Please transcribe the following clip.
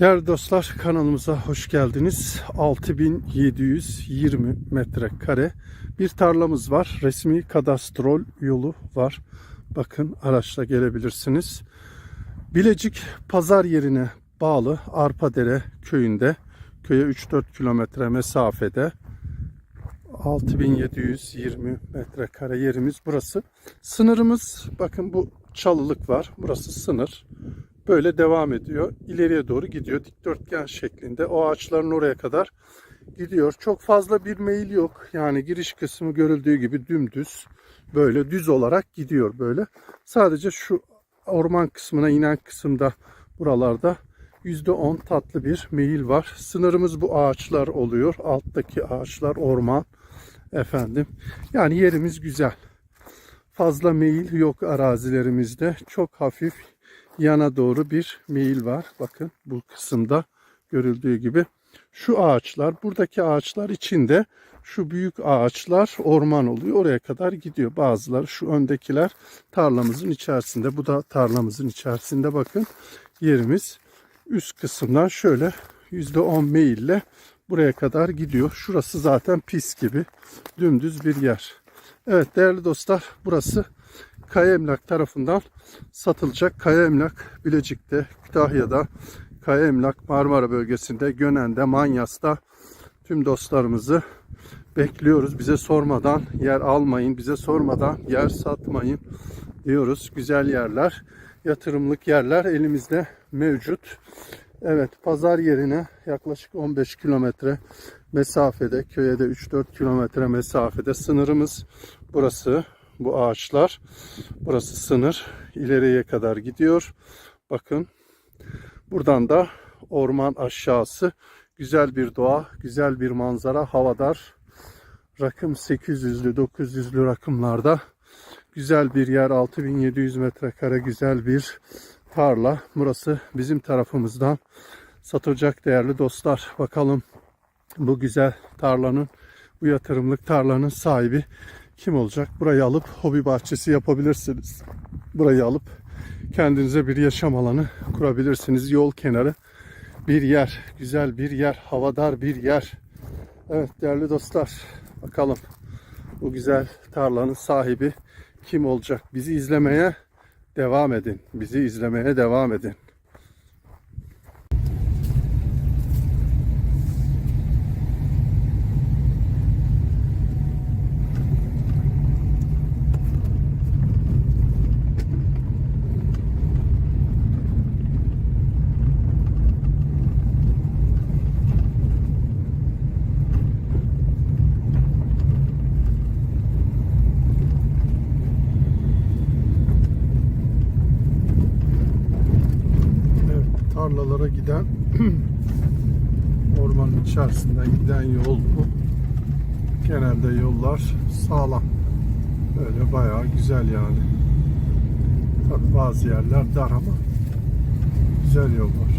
Değerli dostlar kanalımıza hoş geldiniz. 6720 metrekare bir tarlamız var. Resmi kadastrol yolu var. Bakın araçla gelebilirsiniz. Bilecik pazar yerine bağlı Arpadere köyünde köye 3-4 kilometre mesafede 6720 metrekare yerimiz burası. Sınırımız bakın bu çalılık var. Burası sınır. Böyle devam ediyor. İleriye doğru gidiyor. Dikdörtgen şeklinde. O ağaçların oraya kadar gidiyor. Çok fazla bir meyil yok. Yani giriş kısmı görüldüğü gibi dümdüz. Böyle düz olarak gidiyor böyle. Sadece şu orman kısmına inen kısımda buralarda %10 tatlı bir meyil var. Sınırımız bu ağaçlar oluyor. Alttaki ağaçlar orman. Efendim. Yani yerimiz güzel. Fazla meyil yok arazilerimizde. Çok hafif yana doğru bir meyil var. Bakın bu kısımda görüldüğü gibi. Şu ağaçlar, buradaki ağaçlar içinde şu büyük ağaçlar orman oluyor. Oraya kadar gidiyor. Bazıları şu öndekiler tarlamızın içerisinde. Bu da tarlamızın içerisinde bakın. Yerimiz üst kısımdan şöyle %10 meyille buraya kadar gidiyor. Şurası zaten pis gibi dümdüz bir yer. Evet değerli dostlar burası Kaya Emlak tarafından satılacak. Kaya Emlak Bilecik'te, Kütahya'da, Kaya Emlak Marmara bölgesinde, Gönen'de, Manyas'ta tüm dostlarımızı bekliyoruz. Bize sormadan yer almayın, bize sormadan yer satmayın diyoruz. Güzel yerler, yatırımlık yerler elimizde mevcut. Evet pazar yerine yaklaşık 15 kilometre mesafede köye de 3-4 kilometre mesafede sınırımız burası bu ağaçlar burası sınır ileriye kadar gidiyor bakın buradan da orman aşağısı güzel bir doğa güzel bir manzara havadar rakım 800'lü 900'lü rakımlarda güzel bir yer 6700 metrekare güzel bir tarla. Burası bizim tarafımızdan satılacak değerli dostlar. Bakalım bu güzel tarlanın, bu yatırımlık tarlanın sahibi kim olacak? Burayı alıp hobi bahçesi yapabilirsiniz. Burayı alıp kendinize bir yaşam alanı kurabilirsiniz. Yol kenarı bir yer, güzel bir yer, havadar bir yer. Evet değerli dostlar, bakalım bu güzel tarlanın sahibi kim olacak? Bizi izlemeye devam edin. Bizi izlemeye devam edin. Evet, tarlalara giden ormanın içerisinden giden yol bu. Genelde yollar sağlam. Böyle bayağı güzel yani. Tabi bazı yerler dar ama güzel yollar.